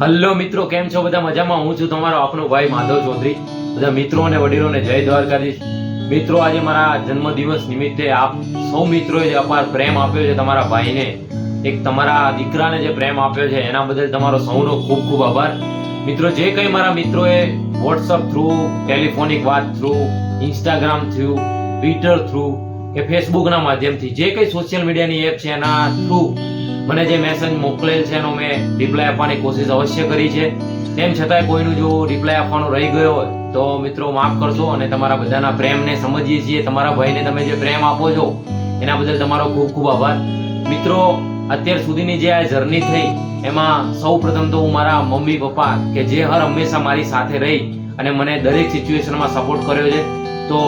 Hello મિત્રો, કેમ છો? બધા મજામાં? હું છું તમારો આપનો ભાઈ માધવ ચૌધરી. બધા મિત્રો અને વડીલોને જય દ્વારકાધીશ. મિત્રો, આજે મારા જન્મદિવસ નિમિત્તે આપ સૌ મિત્રોએ જે અપાર પ્રેમ આપ્યો છે તમારા ભાઈને, એક તમારા દીકરાને જે પ્રેમ આપ્યો છે, એના બદલ તમારો સૌનો ખૂબ ખૂબ આભાર. મિત્રો, જે કંઈ મારા મિત્રોએ વોટ્સઅપ થ્રુ, ટેલિફોનિક વાત through Instagram through Twitter through કે ફેસબુકના માધ્યમથી જે કંઈ સોશિયલ મીડિયાની એપ છે એના થ્રુ મને જે મેસેજ મોકલેલ છે એનો મેં રિપ્લાય આપવાની કોશિશ અવશ્ય કરી છે. તેમ છતાંય કોઈનું જો રિપ્લાય આપવાનો રહી ગયો હોય, તો મિત્રો માફ કરશો અને તમારા બધાના પ્રેમને સમજીએ છીએ. તમારા ભાઈને તમે જે પ્રેમ આપો છો, એના બદલ તમારો ખૂબ ખૂબ આભાર. મિત્રો, અત્યાર સુધીની જે આ જર્ની થઈ, એમાં સૌ પ્રથમ તો હું મારા મમ્મી પપ્પા કે જે હર હંમેશા મારી સાથે રહી અને મને દરેક સિચ્યુએશનમાં સપોર્ટ કર્યો છે. તો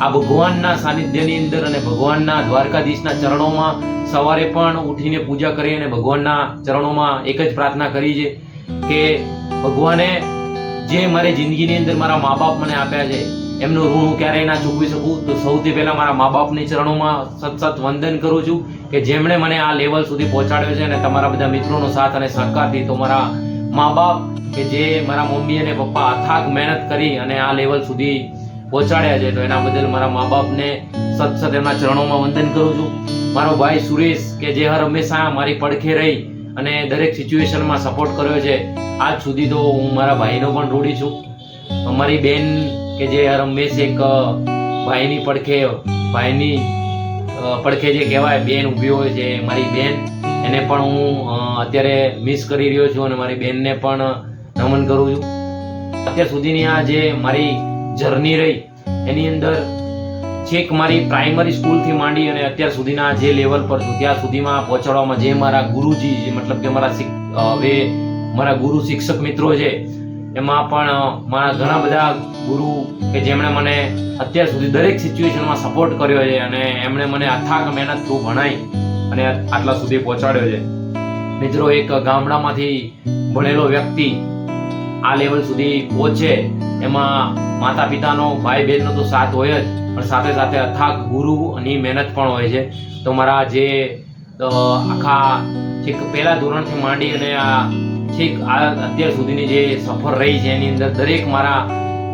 આ ભગવાનના સાનિધ્યની અંદર અને ભગવાનના દ્વારકાધીશના ચરણોમાં સવારે પણ ઉઠીને પૂજા કરી અને ભગવાનના ચરણોમાં એક જ પ્રાર્થના કરી છે કે ભગવાને જે મારી જિંદગીની અંદર મારા મા બાપ મને આપ્યા છે, એમનું ઋણ હું ક્યારેય ના ચૂકવી શકું. તો સૌથી પહેલાં મારા મા બાપની ચરણોમાં સતત સત વંદન કરું છું કે જેમણે મને આ લેવલ સુધી પહોંચાડ્યો છે અને તમારા બધા મિત્રોનો સાથ અને સહકારથી તો મારા મા બાપ કે જે મારા મમ્મી અને પપ્પા અથાગ મહેનત કરી અને આ લેવલ સુધી પહોંચાડ્યા છે. તો એના બદલ મારા મા બાપને સત સત એમના ચરણોમાં વંદન કરું છું. મારો ભાઈ સુરેશ કે જે હર હંમેશા મારી પડખે રહી અને દરેક સિચ્યુએશનમાં સપોર્ટ કર્યો છે, આજ સુધી તો હું મારા ભાઈનો પણ રૂડી છું. અમારી બેન કે જે હર હંમેશ એક ભાઈની પડખે ભાઈની પડખે જે કહેવાય, બેન ઊભી હોય છે, મારી બેન, એને પણ હું અત્યારે મિસ કરી રહ્યો છું અને મારી બેનને પણ નમન કરું છું. અત્યાર સુધીની આ જે મારી જર્ની રહી. એની અંદર છેક મારી પ્રાઇમરી સ્કૂલથી માંડી અને અત્યાર સુધીના જે લેવલ પર છું, ત્યાં સુધીમાં પહોંચાડવામાં જે મારા ગુરુજી મતલબ કે મારા હવે મારા ગુરુ શિક્ષક મિત્રો છે, એમાં પણ મારા ઘણા બધા ગુરુ કે જેમણે મને અત્યાર સુધી દરેક સિચ્યુએશનમાં સપોર્ટ કર્યો છે અને એમણે મને અથાક મહેનત થ્રુ ભણાઈ અને આટલા સુધી પહોંચાડ્યો છે. મિત્રો, એક ગામડામાંથી ભણેલો વ્યક્તિ આ લેવલ સુધી પહોંચે, એમાં માતા પિતાનો ભાઈ બહેનનો તો સાથ હોય જ, પણ સાથે સાથે અથાગ ગુરુની મહેનત પણ હોય છે. તો મારા જે આખા છેક પહેલા ધોરણથી માંડી અને આ છેક આ અત્યાર સુધીની જે સફર રહી છે એની અંદર દરેક મારા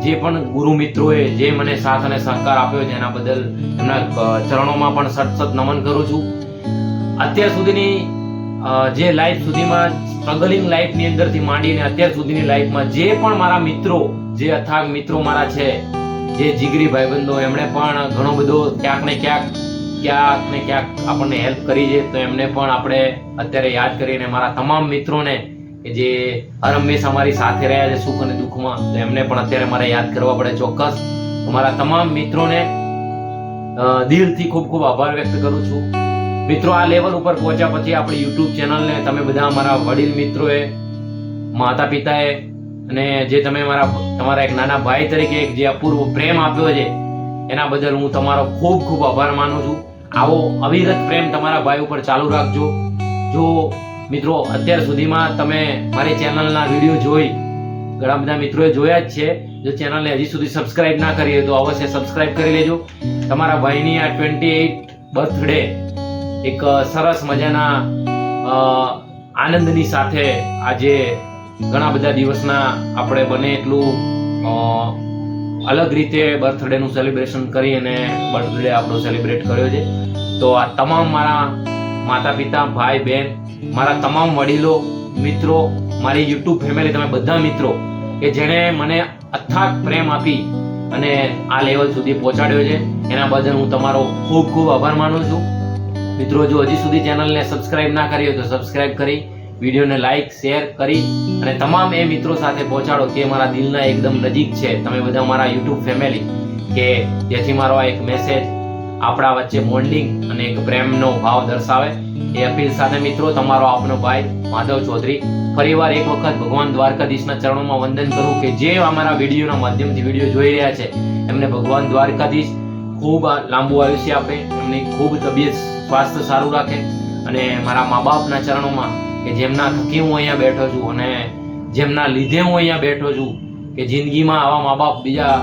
જે પણ ગુરુ મિત્રોએ જે મને સાથ અને સહકાર આપ્યો છે એના બદલ એમના ચરણોમાં પણ સત સત નમન કરું છું. અત્યાર સુધીની જે લાઈફ સુધીમાં સ્ટ્રગલિંગ લાઈફની અંદરથી માંડીને અત્યાર સુધીની લાઈફમાં જે પણ મારા મિત્રો, જે અથાગ મિત્રો મારા છે, જે જીગરી ભાઈબંધો, એમણે પણ ઘણો બધો ક્યાંક ને ક્યાંક ક્યાંક ને ક્યાંક આપણને હેલ્પ કરી છે. તો એમને પણ આપણે અત્યારે યાદ કરીને મારા તમામ મિત્રોને કે જે હર હંમેશા અમારી સાથે રહ્યા છે સુખ અને દુઃખમાં, તો એમને પણ અત્યારે મારે યાદ કરવા પડે ચોક્કસ. મારા તમામ મિત્રોને દિલથી ખૂબ ખૂબ આભાર વ્યક્ત કરું છું. મિત્રો, આ લેવલ ઉપર પહોંચ્યા પછી આપણી યુટ્યુબ ચેનલને તમે બધા મારા વડીલ મિત્રોએ માતા પિતાએ અને જે તમે મારા તમારા એક નાના ભાઈ તરીકે એક જે અપૂર્વ પ્રેમ આપ્યો છે, એના બદલ હું તમારો ખૂબ ખૂબ આભાર માનું છું. આવો અવિરત પ્રેમ તમારા ભાઈ ઉપર ચાલુ રાખજો. જો મિત્રો, અત્યાર સુધીમાં તમે મારી ચેનલના વીડિયો જોઈ, ઘણા બધા મિત્રોએ જોયા જ છે. જો ચેનલને હજી સુધી સબસ્ક્રાઇબ ના કરી તો અવશ્ય સબસ્ક્રાઇબ કરી લેજો. તમારા ભાઈની આ ટ્વેન્ટી એઇટ બર્થડે એક સરસ મજાના આનંદની સાથે આજે ઘણા બધા દિવસના આપણે બને એટલું અલગ રીતે બર્થડેનું સેલિબ્રેશન કરી અને બર્થડે આપણો સેલિબ્રેટ કર્યો છે. તો આ તમામ મારા માતા પિતા ભાઈ બહેન મારા તમામ વડીલો, મિત્રો, મારી યુટ્યુબ ફેમિલી, તમે બધા મિત્રો, કે જેણે મને અથાગ પ્રેમ આપી અને આ લેવલ સુધી પહોંચાડ્યો છે. એના બદલ હું તમારો ખૂબ ખૂબ આભાર માનું છું. મિત્રો, જો હજી સુધી ચેનલને સબસ્ક્રાઇબ ના કરી હોય તો સબસ્ક્રાઇબ કરી, વિડીયોને લાઈક શેર કરી અને તમામ એ મિત્રો સાથે પહોંચાડો કે મારા દિલના એકદમ નજીક છે. તમે બધા મારા યુટ્યુબ ફેમિલી કે જેથી મારો આ એક મેસેજ આપણા વચ્ચે બોન્ડિંગ અને એક પ્રેમનો ભાવ દર્શાવે. એ અપીલ સાથે મિત્રો, તમારો આપનો ભાઈ માધવ ચૌધરી ફરીવાર એક વખત ભગવાન દ્વારકાધીશના ચરણોમાં વંદન કરું કે જે અમારા વિડીયોના માધ્યમથી વીડિયો જોઈ રહ્યા છે, એમને ભગવાન દ્વારકાધીશ ખૂબ લાંબુ આયુષ્ય આપે, એમની ખૂબ તબિયત સ્વાસ્થ્ય સારું રાખે અને મારા મા બાપના ચરણોમાં કે જેમના થકી હું અહીંયા બેઠો છું અને જેમના લીધે હું અહીંયા બેઠો છું કે જિંદગીમાં આવા મા બાપ બીજા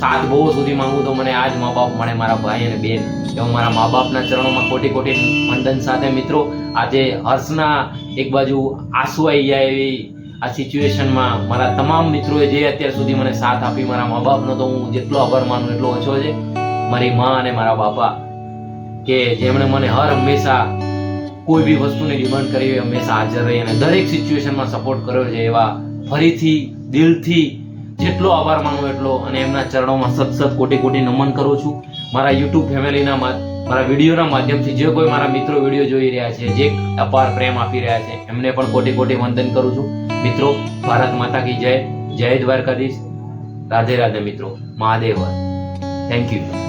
સાત બહુ સુધી માંગુ તો મને આજ મા બાપ મળે મારા ભાઈ અને બેન. કે મારા મા બાપના ચરણોમાં કોટી કોટી વંદન સાથે મિત્રો, આજે હર્ષના એક બાજુ આંસુ આવી જાય એવી આ સિચ્યુએશનમાં મારા તમામ મિત્રોએ જે અત્યાર સુધી મને સાથ આપી મારા મા બાપનો તો હું જેટલો આભાર માનું એટલો ઓછો છે. મારી મા અને મારા બાપા, કે જેમણે મને હર હંમેશા કોઈ બી વસ્તુની ડિમાન્ડ કરી હોય, હંમેશા હાજર રહી અને દરેક સિચ્યુએશનમાં સપોર્ટ કર્યો છે, એવા ફરીથી દિલથી જેટલો આભાર માનું એટલો અને એમના ચરણોમાં સત સત કોટી કોટી નમન કરું છું. મારા યુટ્યુબ ફેમિલીના મારા વિડીયોના માધ્યમથી જે કોઈ મારા મિત્રો વીડિયો જોઈ રહ્યા છે, જે અપાર પ્રેમ આપી રહ્યા છે, એમને પણ કોટી કોટી વંદન કરું છું. મિત્રો, ભારત માતા કી જય જય દ્વારકાધીશ. રાધે રાધે મિત્રો, મહાદેવ. Thank you